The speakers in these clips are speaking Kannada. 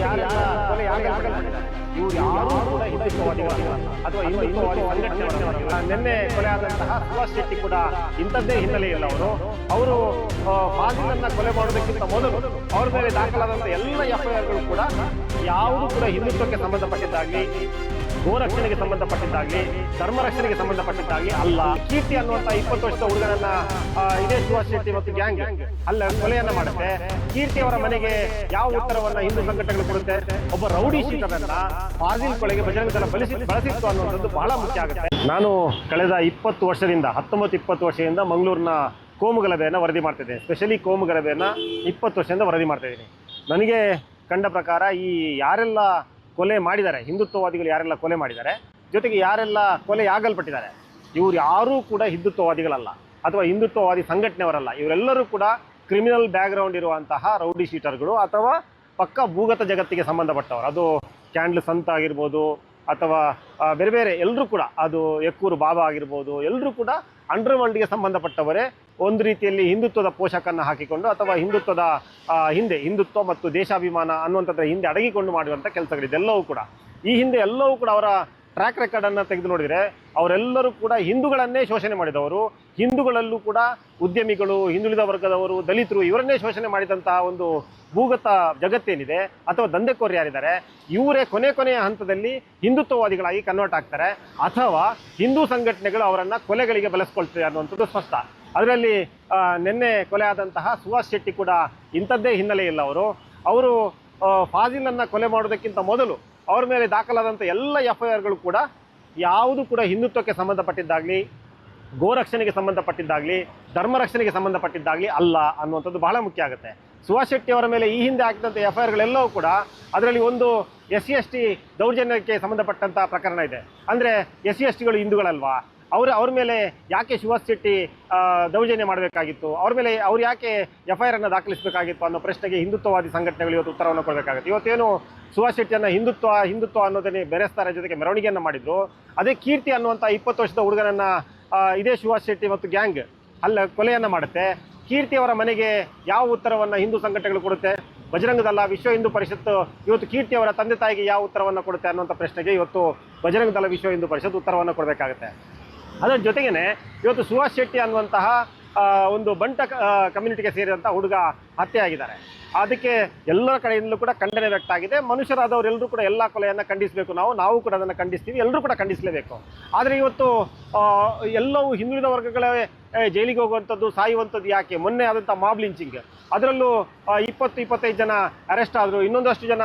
ಯಾರು ಕೊಲೆ ಯಾರು ಇವ್ರು ಯಾರು ಕೂಡ ಹಿಂದುತ್ವವಾದಿಗಳಲ್ಲ ಅಥವಾ ಹಿಂದುತ್ವವಾದಿ ನಿನ್ನೆ ಕೊಲೆ ಆದಂತಹ ಸುಭಾಷ್ ಶೆಟ್ಟಿ ಕೂಡ ಇಂಥದ್ದೇ ಹಿನ್ನೆಲೆಯಲ್ಲಿ ಅವರು. ಅವರು ಫಾಜಿಲನ್ನ ಕೊಲೆ ಮಾಡೋದಕ್ಕಿಂತ ಮೊದಲು ಅವ್ರ ಮೇಲೆ ದಾಖಲಾದಂತಹ ಎಲ್ಲ ಎಫ್ಐಆರ್ಗಳು ಕೂಡ ಯಾವುದು ಕೂಡ ಹಿಂದುತ್ವಕ್ಕೆ ಸಂಬಂಧಪಟ್ಟಿದ್ದಾಗ್ಲಿ ಗೋರಕ್ಷಣೆಗೆ ಸಂಬಂಧಪಟ್ಟಿದ್ದಾಗಲಿ ಧರ್ಮ ರಕ್ಷಣೆಗೆ ಸಂಬಂಧಪಟ್ಟಿದ್ದಾಗಲಿ ಅಲ್ಲ. ಕೀರ್ತಿ ಅನ್ನುವಂತ ಇಪ್ಪತ್ತು ವರ್ಷದ ಹುಡುಗನನ್ನ ಇದೇ ಸುಭಾಷ್ ಶೆಟ್ಟಿ ಮತ್ತು ಗ್ಯಾಂಗ್ ಅಲ್ಲ, ಕೊಲೆಯನ್ನ ಮಾಡುತ್ತೆ. ಕೀರ್ತಿ ಅವರ ಮನೆಗೆ ಯಾವ ಉತ್ತರವನ್ನ ಹಿಂದೂ ಸಂಘಟನೆಗಳು ಕೊಡುತ್ತೆ? ಒಬ್ಬ ರೌಡಿ ಶೀಟರನ್ನ ಫಾಜಿಲ್ ಕೊಳೆಗೆ ಬಜರಂಗ ದಳ ಬಳಸಿ, ಬಳಸಿತ್ತು ಅನ್ನುವಂಥದ್ದು ಬಹಳ ಮುಖ್ಯ ಆಗುತ್ತೆ. ನಾನು ಕಳೆದ ಇಪ್ಪತ್ತು ವರ್ಷದಿಂದ, ಹತ್ತೊಂಬತ್ತು, ಇಪ್ಪತ್ತು ವರ್ಷದಿಂದ ಮಂಗಳೂರಿನ ಕೋಮುಗಲಭೆಯನ್ನು ವರದಿ ಮಾಡ್ತಿದ್ದೆ ಸ್ಪೆಷಲಿ ಕೋಮುಗಲಭೆಯನ್ನು ಇಪ್ಪತ್ತು ವರ್ಷದಿಂದ ವರದಿ ಮಾಡ್ತಾ ಇದ್ದೀನಿ ನನಗೆ ಕಂಡ ಪ್ರಕಾರ ಈ ಯಾರೆಲ್ಲ ಕೊಲೆ ಮಾಡಿದ್ದಾರೆ. ಹಿಂದುತ್ವವಾದಿಗಳು ಯಾರೆಲ್ಲ ಕೊಲೆ ಮಾಡಿದ್ದಾರೆ? ಜೊತೆಗೆ ಯಾರೆಲ್ಲ ಕೊಲೆ ಆಗಲ್ಪಟ್ಟಿದ್ದಾರೆ? ಇವ್ರು ಯಾರೂ ಕೂಡ ಹಿಂದುತ್ವವಾದಿಗಳಲ್ಲ. ಅಥವಾ ಹಿಂದುತ್ವವಾದಿ ಸಂಘಟನೆಯವರಲ್ಲ. ಇವರೆಲ್ಲರೂ ಕೂಡ ಕ್ರಿಮಿನಲ್ ಬ್ಯಾಕ್ಗ್ರೌಂಡ್ ಇರುವಂತಹ ರೌಡಿ ಶೀಟರ್ಗಳು ಅಥವಾ ಪಕ್ಕ ಭೂಗತ ಜಗತ್ತಿಗೆ ಸಂಬಂಧಪಟ್ಟವರು. ಅದು ಕ್ಯಾಂಡ್ಲ್ ಸಂತ ಆಗಿರ್ಬೋದು ಅಥವಾ ಬೇರೆ ಬೇರೆ ಎಲ್ಲರೂ ಕೂಡ. ಅದು ಎಕ್ಕೂರು ಬಾಬಾ ಆಗಿರ್ಬೋದು. ಎಲ್ಲರೂ ಕೂಡ ಅಂಡರ್ ವರ್ಲ್ಡ್ಗೆ ಸಂಬಂಧಪಟ್ಟವರೇ. ಒಂದು ರೀತಿಯಲ್ಲಿ ಹಿಂದುತ್ವದ ಪೋಷಕನ್ನು ಹಾಕಿಕೊಂಡು ಅಥವಾ ಹಿಂದುತ್ವದ ಹಿಂದೆ, ಹಿಂದುತ್ವ ಮತ್ತು ದೇಶಾಭಿಮಾನ ಅನ್ನುವಂಥದ್ರ ಹಿಂದೆ ಅಡಗಿಕೊಂಡು ಮಾಡುವಂಥ ಕೆಲಸಗಳಿದೆ ಎಲ್ಲವೂ ಕೂಡ. ಈ ಹಿಂದೆ ಎಲ್ಲವೂ ಕೂಡ ಅವರ ಟ್ರ್ಯಾಕ್ ರೆಕಾರ್ಡನ್ನು ತೆಗೆದು ನೋಡಿದರೆ ಅವರೆಲ್ಲರೂ ಕೂಡ ಹಿಂದೂಗಳನ್ನೇ ಶೋಷಣೆ ಮಾಡಿದವರು. ಹಿಂದೂಗಳಲ್ಲೂ ಕೂಡ ಉದ್ಯಮಿಗಳು, ಹಿಂದುಳಿದ ವರ್ಗದವರು, ದಲಿತರು ಇವರನ್ನೇ ಶೋಷಣೆ ಮಾಡಿದಂತಹ ಒಂದು ಭೂಗತ ಜಗತ್ತೇನಿದೆ ಅಥವಾ ದಂಧೆಕೋರು ಯಾರಿದ್ದಾರೆ, ಇವರೇ ಕೊನೆ ಕೊನೆಯ ಹಂತದಲ್ಲಿ ಹಿಂದುತ್ವವಾದಿಗಳಾಗಿ ಕನ್ವರ್ಟ್ ಆಗ್ತಾರೆ. ಅಥವಾ ಹಿಂದೂ ಸಂಘಟನೆಗಳು ಅವರನ್ನು ಕೊಲೆಗಳಿಗೆ ಬಳಸ್ಕೊಳ್ತಾರೆ ಅನ್ನುವಂಥದ್ದು ಸ್ಪಷ್ಟ. ಅದರಲ್ಲಿ ನಿನ್ನೆ ಕೊಲೆ ಆದಂತಹ ಸುಹಾಸ್ ಶೆಟ್ಟಿ ಕೂಡ ಇಂಥದ್ದೇ ಹಿನ್ನೆಲೆ ಇಲ್ಲ ಅವರು. ಅವರು ಫಾಜಿಲನ್ನ ಕೊಲೆ ಮಾಡೋದಕ್ಕಿಂತ ಮೊದಲು ಅವರ ಮೇಲೆ ದಾಖಲಾದಂಥ ಎಲ್ಲ ಎಫ್ ಐ ಆರ್ಗಳು ಕೂಡ ಯಾವುದು ಕೂಡ ಹಿಂದುತ್ವಕ್ಕೆ ಸಂಬಂಧಪಟ್ಟಿದ್ದಾಗಲಿ, ಗೋರಕ್ಷಣೆಗೆ ಸಂಬಂಧಪಟ್ಟಿದ್ದಾಗಲಿ, ಧರ್ಮರಕ್ಷಣೆಗೆ ಸಂಬಂಧಪಟ್ಟಿದ್ದಾಗಲಿ ಅಲ್ಲ ಅನ್ನುವಂಥದ್ದು ಬಹಳ ಮುಖ್ಯ ಆಗುತ್ತೆ. ಸುಭಾಷ್ ಶೆಟ್ಟಿ ಅವರ ಮೇಲೆ ಈ ಹಿಂದೆ ಹಾಕಿದಂಥ ಎಫ್ ಐ ಆರ್ಗಳೆಲ್ಲವೂ ಕೂಡ ಅದರಲ್ಲಿ ಒಂದು ಎಸ್ ಸಿ ಎಸ್ ಟಿ ದೌರ್ಜನ್ಯಕ್ಕೆ ಸಂಬಂಧಪಟ್ಟಂಥ ಪ್ರಕರಣ ಇದೆ. ಅಂದರೆ ಎಸ್ ಸಿ ಎಸ್ ಟಿಗಳು ಹಿಂದೂಗಳಲ್ವಾ? ಅವ್ರ ಅವ್ರ ಮೇಲೆ ಯಾಕೆ ಶಿವಾಸ್ ಶೆಟ್ಟಿ ದೌರ್ಜನ್ಯ ಮಾಡಬೇಕಾಗಿತ್ತು? ಅವ್ರ ಮೇಲೆ ಅವ್ರು ಯಾಕೆ ಎಫ್ ಐ ಆರ್ ಅನ್ನು ದಾಖಲಿಸಬೇಕಾಗಿತ್ತು ಅನ್ನೋ ಪ್ರಶ್ನೆಗೆ ಹಿಂದುತ್ವವಾದಿ ಸಂಘಟನೆಗಳು ಇವತ್ತು ಉತ್ತರವನ್ನು ಕೊಡಬೇಕಾಗುತ್ತೆ. ಇವತ್ತೇನು ಸುಭಾಷ್ ಶೆಟ್ಟಿಯನ್ನು ಹಿಂದುತ್ವ ಹಿಂದುತ್ವ ಅನ್ನೋದನ್ನೇ ಬೆರೆಸ್ತಾರೆ ಜೊತೆಗೆ ಮೆರವಣಿಗೆಯನ್ನು ಮಾಡಿದ್ರು. ಅದೇ ಕೀರ್ತಿ ಅನ್ನುವಂಥ ಇಪ್ಪತ್ತು ವರ್ಷದ ಹುಡುಗನನ್ನು ಇದೇ ಸುಭಾಷ್ ಶೆಟ್ಟಿ ಮತ್ತು ಗ್ಯಾಂಗ್ ಅಲ್ಲ, ಕೊಲೆಯನ್ನು ಮಾಡುತ್ತೆ. ಕೀರ್ತಿ ಅವರ ಮನೆಗೆ ಯಾವ ಉತ್ತರವನ್ನು ಹಿಂದೂ ಸಂಘಟನೆಗಳು ಕೊಡುತ್ತೆ? ಬಜರಂಗದಲ್ಲ, ವಿಶ್ವ ಹಿಂದೂ ಪರಿಷತ್ತು, ಇವತ್ತು ಕೀರ್ತಿ ಅವರ ತಂದೆ ತಾಯಿಗೆ ಯಾವ ಉತ್ತರವನ್ನು ಕೊಡುತ್ತೆ ಅನ್ನುವಂಥ ಪ್ರಶ್ನೆಗೆ ಇವತ್ತು ಬಜರಂಗದಲ್ಲ ವಿಶ್ವ ಹಿಂದೂ ಪರಿಷತ್ ಉತ್ತರವನ್ನು ಕೊಡಬೇಕಾಗುತ್ತೆ. ಅದರ ಜೊತೆಗೇನೆ ಇವತ್ತು ಸುಭಾಷ್ ಶೆಟ್ಟಿ ಅನ್ನುವಂತಹ ಒಂದು ಬಂಟ ಕಮ್ಯುನಿಟಿಗೆ ಸೇರಿದಂಥ ಹುಡುಗ ಹತ್ಯೆ ಆಗಿದ್ದಾರೆ ಅದಕ್ಕೆ ಎಲ್ಲರ ಕಡೆಯಿಂದಲೂ ಕೂಡ ಖಂಡನೆ ವ್ಯಕ್ತ ಆಗಿದೆ. ಮನುಷ್ಯರಾದವರೆಲ್ಲರೂ ಕೂಡ ಎಲ್ಲ ಕೊಲೆಯನ್ನು ಖಂಡಿಸಬೇಕು ನಾವು ನಾವು ಕೂಡ ಅದನ್ನು ಖಂಡಿಸ್ತೀವಿ, ಎಲ್ಲರೂ ಕೂಡ ಖಂಡಿಸಲೇಬೇಕು. ಆದರೆ ಇವತ್ತು ಎಲ್ಲವೂ ಹಿಂದುಳಿದ ವರ್ಗಗಳೇ ಜೈಲಿಗೆ ಹೋಗುವಂಥದ್ದು, ಸಾಯುವಂಥದ್ದು ಯಾಕೆ? ಮೊನ್ನೆ ಆದಂಥ ಮಾಬ್ ಲಿಂಚಿಂಗ್ ಅದರಲ್ಲೂ ಇಪ್ಪತ್ತು, ಇಪ್ಪತ್ತೈದು ಜನ ಅರೆಸ್ಟ್ ಆದರು, ಇನ್ನೊಂದಷ್ಟು ಜನ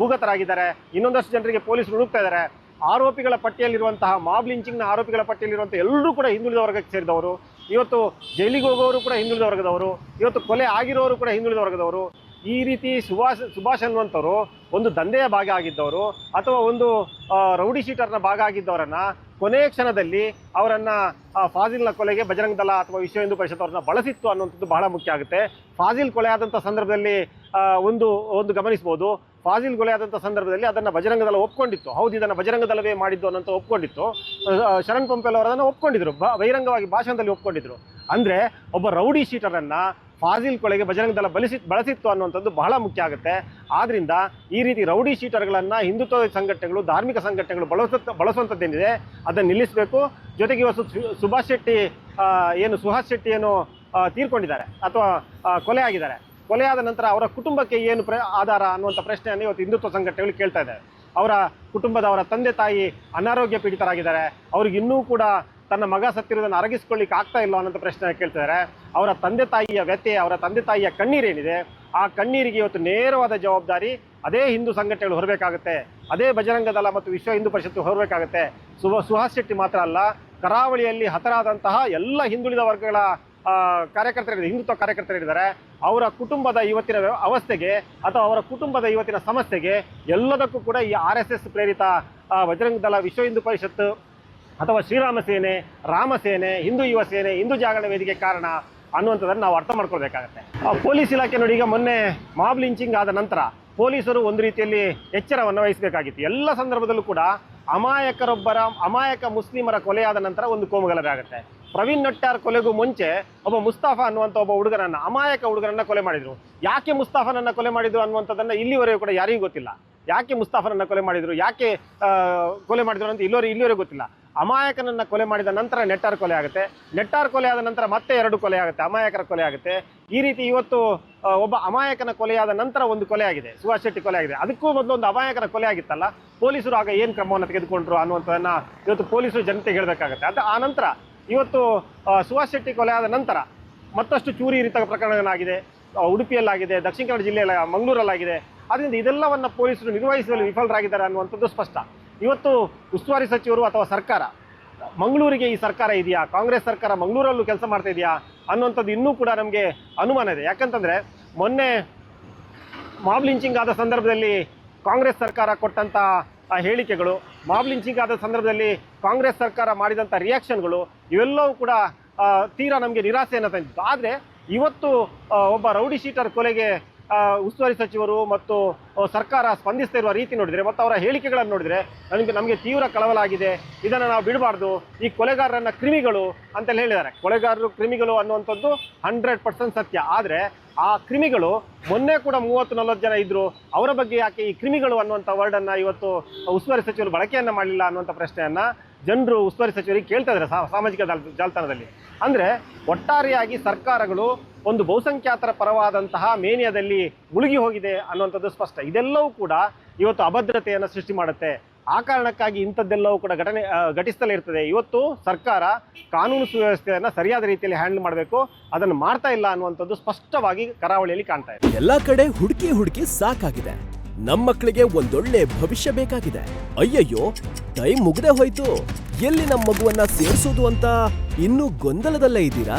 ಭೂಗತರಾಗಿದ್ದಾರೆ, ಇನ್ನೊಂದಷ್ಟು ಜನರಿಗೆ ಪೊಲೀಸರು ಹುಡುಕ್ತಾ ಇದ್ದಾರೆ. ಆರೋಪಿಗಳ ಪಟ್ಟಿಯಲ್ಲಿರುವಂತಹ ಮಾಬ್ ಲಿಂಚಿಂಗ್ನ ಆರೋಪಿಗಳ ಪಟ್ಟಿಯಲ್ಲಿರುವಂಥ ಎಲ್ಲರೂ ಕೂಡ ಹಿಂದುಳಿದ ವರ್ಗಕ್ಕೆ ಸೇರಿದವರು. ಇವತ್ತು ಜೈಲಿಗೆ ಹೋಗೋರು ಕೂಡ ಹಿಂದುಳಿದ ವರ್ಗದವರು. ಇವತ್ತು ಕೊಲೆ ಆಗಿರೋರು ಕೂಡ ಹಿಂದುಳಿದ ವರ್ಗದವರು. ಈ ರೀತಿ ಸುಭಾಷ್ ಸುಭಾಷ್ ಅನ್ನುವಂಥವ್ರು ಒಂದು ದಂಧೆಯ ಭಾಗ ಆಗಿದ್ದವರು ಅಥವಾ ಒಂದು ರೌಡಿ ಶೀಟರ್ನ ಭಾಗ ಆಗಿದ್ದವರನ್ನ ಕೊನೆಯ ಕ್ಷಣದಲ್ಲಿ ಅವರನ್ನು ಫಾಜಿಲ್ನ ಕೊಲೆಗೆ ಬಜರಂಗ ದಳ ಅಥವಾ ವಿಶ್ವ ಹಿಂದೂ ಪರಿಷತ್ ಅವರನ್ನ ಬಳಸಿತ್ತು ಅನ್ನುವಂಥದ್ದು ಬಹಳ ಮುಖ್ಯ ಆಗುತ್ತೆ. ಫಾಜಿಲ್ ಕೊಲೆ ಆದಂಥ ಸಂದರ್ಭದಲ್ಲಿ ಒಂದು ಒಂದು ಗಮನಿಸ್ಬೋದು. ಫಾಜಿಲ್ ಕೊಲೆ ಆದಂಥ ಸಂದರ್ಭದಲ್ಲಿ ಅದನ್ನು ಬಜರಂಗದಲ್ಲ ಒಪ್ಕೊಂಡಿತ್ತು. ಹೌದು, ಇದನ್ನು ಬಜರಂಗದಲ್ಲವೇ ಮಾಡಿದ್ದು ಅನ್ನೋಂಥ ಒಪ್ಕೊಂಡಿತ್ತು. ಶರಣ್ ಪಂಪೆಲ್ ಅವರನ್ನು ಒಪ್ಕೊಂಡಿದ್ರು. ಬ- ಬಹಿರಂಗವಾಗಿ ಭಾಷಣದಲ್ಲಿ ಒಪ್ಕೊಂಡಿದ್ರು. ಅಂದರೆ ಒಬ್ಬ ರೌಡಿ ಶೀಟರನ್ನು ಫಾಜಿಲ್ ಕೊಲೆಗೆ ಬಜರಂಗ ದಳ ಬಳಸಿ, ಬಳಸಿತ್ತು ಅನ್ನುವಂಥದ್ದು ಬಹಳ ಮುಖ್ಯ ಆಗುತ್ತೆ. ಆದ್ರಿಂದ ಈ ರೀತಿ ರೌಡಿ ಶೀಟರ್ಗಳನ್ನು ಹಿಂದುತ್ವ ಸಂಘಟನೆಗಳು, ಧಾರ್ಮಿಕ ಸಂಘಟನೆಗಳು ಬಳಸ ಬಳಸುವಂಥದ್ದೇನಿದೆ, ಅದನ್ನು ನಿಲ್ಲಿಸಬೇಕು. ಜೊತೆಗೆ ಇವತ್ತು ಸುಭಾಷ್ ಶೆಟ್ಟಿ ಏನು ಸುಹಾಸ್ ಶೆಟ್ಟಿ ಏನು ತೀರ್ಕೊಂಡಿದ್ದಾರೆ ಅಥವಾ ಕೊಲೆ ಆಗಿದ್ದಾರೆ. ಕೊಲೆ ಆದ ನಂತರ ಅವರ ಕುಟುಂಬಕ್ಕೆ ಏನು ಪ್ರ ಆಧಾರ ಅನ್ನುವಂಥ ಪ್ರಶ್ನೆಯನ್ನು ಇವತ್ತು ಹಿಂದುತ್ವ ಸಂಘಟನೆಗಳು ಕೇಳ್ತಾ ಇದೆ ಅವರ ಕುಟುಂಬದ ಅವರ ತಂದೆ ತಾಯಿ ಅನಾರೋಗ್ಯ ಪೀಡಿತರಾಗಿದ್ದಾರೆ. ಅವ್ರಿಗೆ ಇನ್ನೂ ಕೂಡ ತನ್ನ ಮಗ ಸತ್ತಿರೋದನ್ನು ಅರಗಿಸ್ಕೊಳ್ಳಿಕ್ಕೆ ಆಗ್ತಾ ಇಲ್ಲ ಅನ್ನೋಂಥ ಪ್ರಶ್ನೆ ಕೇಳ್ತಿದ್ದಾರೆ ಅವರ ತಂದೆ ತಾಯಿಯ ವ್ಯಥೆ, ಅವರ ತಂದೆ ತಾಯಿಯ ಕಣ್ಣೀರೇನಿದೆ? ಆ ಕಣ್ಣೀರಿಗೆ ಇವತ್ತು ನೇರವಾದ ಜವಾಬ್ದಾರಿ ಅದೇ ಹಿಂದೂ ಸಂಘಟನೆಗಳು ಹೊರಬೇಕಾಗುತ್ತೆ. ಅದೇ ಬಜರಂಗ ಮತ್ತು ವಿಶ್ವ ಹಿಂದೂ ಪರಿಷತ್ತು ಹೊರಬೇಕಾಗುತ್ತೆ. ಸುಭ ಸುಹಾಸ್ ಶೆಟ್ಟಿ ಮಾತ್ರ ಅಲ್ಲ, ಕರಾವಳಿಯಲ್ಲಿ ಹತರಾದಂತಹ ಎಲ್ಲ ಹಿಂದುಳಿದ ವರ್ಗಗಳ ಕಾರ್ಯಕರ್ತರಿದ್ದಾರೆ, ಹಿಂದುತ್ವ ಕಾರ್ಯಕರ್ತರಿದ್ದಾರೆ, ಅವರ ಕುಟುಂಬದ ಇವತ್ತಿನ ಅವಸ್ಥೆಗೆ ಅಥವಾ ಅವರ ಕುಟುಂಬದ ಇವತ್ತಿನ ಸಮಸ್ಯೆಗೆ ಎಲ್ಲದಕ್ಕೂ ಕೂಡ ಈ ಆರ್ ಎಸ್ ಎಸ್ ಪ್ರೇರಿತ ಬಜರಂಗ ದಳ, ವಿಶ್ವ ಹಿಂದೂ ಪರಿಷತ್ತು ಅಥವಾ ಶ್ರೀರಾಮ ಸೇನೆ, ರಾಮ ಸೇನೆ, ಹಿಂದೂ ಯುವ ಸೇನೆ, ಹಿಂದೂ ಜಾಗರಣ ವೇದಿಕೆ ಕಾರಣ ಅನ್ನುವಂಥದ್ದನ್ನು ನಾವು ಅರ್ಥ ಮಾಡ್ಕೊಳ್ಬೇಕಾಗತ್ತೆ. ಪೊಲೀಸ್ ಇಲಾಖೆ ನೋಡಿ, ಈಗ ಮೊನ್ನೆ ಮಾಬ್ ಲಿಂಚಿಂಗ್ ಆದ ನಂತರ ಪೊಲೀಸರು ಒಂದು ರೀತಿಯಲ್ಲಿ ಎಚ್ಚರವನ್ನು ವಹಿಸಬೇಕಾಗಿತ್ತು. ಎಲ್ಲ ಸಂದರ್ಭದಲ್ಲೂ ಕೂಡ ಅಮಾಯಕರೊಬ್ಬರ, ಅಮಾಯಕ ಮುಸ್ಲಿಮರ ಕೊಲೆಯಾದ ನಂತರ ಒಂದು ಕೋಮುಗಲಭೆ ಆಗುತ್ತೆ. ಪ್ರವೀಣ್ ನಟ್ಟಾರ್ ಕೊಲೆಗೂ ಮುಂಚೆ ಒಬ್ಬ ಮುಸ್ತಾಫಾ ಅನ್ನುವಂಥ ಒಬ್ಬ ಹುಡುಗನನ್ನ, ಅಮಾಯಕ ಹುಡುಗನನ್ನ ಕೊಲೆ ಮಾಡಿದ್ರು. ಯಾಕೆ ಮುಸ್ತಾಫನನ್ನ ಕೊಲೆ ಮಾಡಿದ್ರು ಅನ್ನುವಂಥದ್ದನ್ನ ಇಲ್ಲಿವರೆಗೂ ಕೂಡ ಯಾರಿಗೂ ಗೊತ್ತಿಲ್ಲ. ಯಾಕೆ ಮುಸ್ತಾಫನನ್ನ ಕೊಲೆ ಮಾಡಿದ್ರು, ಯಾಕೆ ಕೊಲೆ ಮಾಡಿದ್ರು ಅಂತ ಇಲ್ಲಿವರೆ, ಇಲ್ಲಿವರೆಗೂ ಗೊತ್ತಿಲ್ಲ. ಅಮಾಯಕನನ್ನ ಕೊಲೆ ಮಾಡಿದ ನಂತರ ನೆಟ್ಟಾರ್ ಕೊಲೆ ಆಗುತ್ತೆ. ನೆಟ್ಟಾರ್ ಕೊಲೆ ಆದ ನಂತರ ಮತ್ತೆ ಎರಡು ಕೊಲೆ ಆಗುತ್ತೆ, ಅಮಾಯಕರ ಕೊಲೆ ಆಗುತ್ತೆ. ಈ ರೀತಿ ಇವತ್ತು ಒಬ್ಬ ಅಮಾಯಕನ ಕೊಲೆಯಾದ ನಂತರ ಒಂದು ಕೊಲೆ ಆಗಿದೆ, ಸುಭಾಷ್ ಶೆಟ್ಟಿ ಕೊಲೆ ಆಗಿದೆ. ಅದಕ್ಕೂ ಮೊದಲು ಒಂದು ಅಮಾಯಕನ ಕೊಲೆ ಆಗಿತ್ತಲ್ಲ? ಪೊಲೀಸರು ಆಗ ಏನು ಕ್ರಮವನ್ನು ತೆಗೆದುಕೊಂಡ್ರು ಅನ್ನುವಂಥದ್ದನ್ನ ಇವತ್ತು ಪೊಲೀಸರು ಜನತೆಗೆ ಹೇಳಬೇಕಾಗುತ್ತೆ. ಅದು ಆ ನಂತರ ಇವತ್ತು ಸುಭಾಷ್ ಶೆಟ್ಟಿ ಕೊಲೆ ಆದ ನಂತರ ಮತ್ತಷ್ಟು ಚೂರಿ ಇರಿತ ಪ್ರಕರಣಗಳಾಗಿದೆ. ಉಡುಪಿಯಲ್ಲಾಗಿದೆ, ದಕ್ಷಿಣ ಕನ್ನಡ ಜಿಲ್ಲೆಯಲ್ಲಿ, ಮಂಗಳೂರಲ್ಲಾಗಿದೆ. ಆದ್ದರಿಂದ ಇದೆಲ್ಲವನ್ನ ಪೊಲೀಸರು ನಿರ್ವಹಿಸುವಲ್ಲಿ ವಿಫಲರಾಗಿದ್ದಾರೆ ಅನ್ನುವಂಥದ್ದು ಸ್ಪಷ್ಟ. ಇವತ್ತು ಉಸ್ತುವಾರಿ ಸಚಿವರು ಅಥವಾ ಸರ್ಕಾರ, ಮಂಗಳೂರಿಗೆ ಈ ಸರ್ಕಾರ ಇದೆಯಾ? ಕಾಂಗ್ರೆಸ್ ಸರ್ಕಾರ ಮಂಗಳೂರಲ್ಲೂ ಕೆಲಸ ಮಾಡ್ತಾ ಇದೆಯಾ? ಅನ್ನುವಂಥದ್ದು ಇನ್ನೂ ಕೂಡ ನಮಗೆ ಅನುಮಾನ ಇದೆ. ಯಾಕಂತಂದರೆ, ಮೊನ್ನೆ ಮಾಬ್ ಲಿಂಚಿಂಗ್ ಆದ ಸಂದರ್ಭದಲ್ಲಿ ಕಾಂಗ್ರೆಸ್ ಸರ್ಕಾರ ಕೊಟ್ಟಂತ ಆ ಹೇಳಿಕೆಗಳು ಮಾಬ್ ಲಿಂಚಿಂಗ್ ಆದ ಸಂದರ್ಭದಲ್ಲಿ ಕಾಂಗ್ರೆಸ್ ಸರ್ಕಾರ ಮಾಡಿದಂಥ ರಿಯಾಕ್ಷನ್ಗಳು ಇವೆಲ್ಲವೂ ಕೂಡ ತೀರಾ ನಮಗೆ ನಿರಾಸೆಯನ್ನು ತಂದಿತ್ತು ಆದರೆ ಇವತ್ತು ಒಬ್ಬ ರೌಡಿ ಶೀಟರ್ ಕೊಲೆಗೆ ಉಸ್ತುವಾರಿ ಸಚಿವರು ಮತ್ತು ಸರ್ಕಾರ ಸ್ಪಂದಿಸ್ತಾ ಇರುವ ರೀತಿ ನೋಡಿದರೆ ಮತ್ತು ಅವರ ಹೇಳಿಕೆಗಳನ್ನು ನೋಡಿದರೆ ನನಗೆ ನಮಗೆ ತೀವ್ರ ಕಳವಲಾಗಿದೆ. ಇದನ್ನು ನಾವು ಬಿಡಬಾರ್ದು. ಈ ಕೊಲೆಗಾರರನ್ನ ಕ್ರಿಮಿಗಳು ಅಂತೆಲ್ಲ ಹೇಳಿದ್ದಾರೆ. ಕೊಲೆಗಾರರು ಕ್ರಿಮಿಗಳು ಅನ್ನುವಂಥದ್ದು ಹಂಡ್ರೆಡ್ ಪರ್ಸೆಂಟ್ ಸತ್ಯ. ಆದರೆ ಆ ಕ್ರಿಮಿಗಳು ಮೊನ್ನೆ ಕೂಡ ಮೂವತ್ತು, ನಲವತ್ತು ಜನ ಇದ್ದರು ಅವರ ಬಗ್ಗೆ ಯಾಕೆ ಈ ಕ್ರಿಮಿಗಳು ಅನ್ನುವಂಥ ವರ್ಡನ್ನು ಇವತ್ತು ಉಸ್ತುವಾರಿ ಸಚಿವರು ಬಳಕೆಯನ್ನು ಮಾಡಲಿಲ್ಲ ಅನ್ನುವಂಥ ಪ್ರಶ್ನೆಯನ್ನು ಜನರು ಉಸ್ತುವಾರಿ ಸಚಿವರಿಗೆ ಕೇಳ್ತಾ ಇದ್ದಾರೆ ಸಾಮಾಜಿಕ ಜಾಲ- ಜಾಲತಾಣದಲ್ಲಿ. ಅಂದರೆ ಒಟ್ಟಾರೆಯಾಗಿ ಸರ್ಕಾರಗಳು ಒಂದು ಬಹುಸಂಖ್ಯಾತರ ಪರವಾದಂತಹ ಮೇನಿಯಾದಲ್ಲಿ ಮುಳುಗಿ ಹೋಗಿದೆ ಅನ್ನುವಂಥದ್ದು ಸ್ಪಷ್ಟ. ಇದೆಲ್ಲವೂ ಕೂಡ ಇವತ್ತು ಅಭದ್ರತೆಯನ್ನು ಸೃಷ್ಟಿ ಮಾಡುತ್ತೆ. ಆ ಕಾರಣಕ್ಕಾಗಿ ಇಂಥದ್ದೆಲ್ಲವೂ ಕೂಡ ಘಟನೆ ಘಟಿಸ್ತಲೇ ಇರ್ತದೆ. ಇವತ್ತು ಸರ್ಕಾರ ಕಾನೂನು ಸುವ್ಯವಸ್ಥೆಯನ್ನು ಸರಿಯಾದ ರೀತಿಯಲ್ಲಿ ಹ್ಯಾಂಡಲ್ ಮಾಡಬೇಕು. ಅದನ್ನು ಮಾಡ್ತಾ ಇಲ್ಲ ಅನ್ನುವಂಥದ್ದು ಸ್ಪಷ್ಟವಾಗಿ ಕರಾವಳಿಯಲ್ಲಿ ಕಾಣ್ತಾ ಇದೆ. ಎಲ್ಲ ಕಡೆ ಹುಡುಕಿ ಹುಡುಕಿ ಸಾಕಾಗಿದೆ. ನಮ್ಮ ಮಕ್ಕಳಿಗೆ ಒಂದೊಳ್ಳೆ ಭವಿಷ್ಯ ಬೇಕಾಗಿದೆ. ಅಯ್ಯಯ್ಯೋ, ಟೈಮ್ ಮುಗ್ದೇ ಹೋಯ್ತು. ಎಲ್ಲಿ ನಮ್ಮ ಮಗುವನ್ನ ಸೇರಿಸೋದು ಅಂತ ಇನ್ನೂ ಗೊಂದಲದಲ್ಲೇ ಇದ್ದೀರಾ?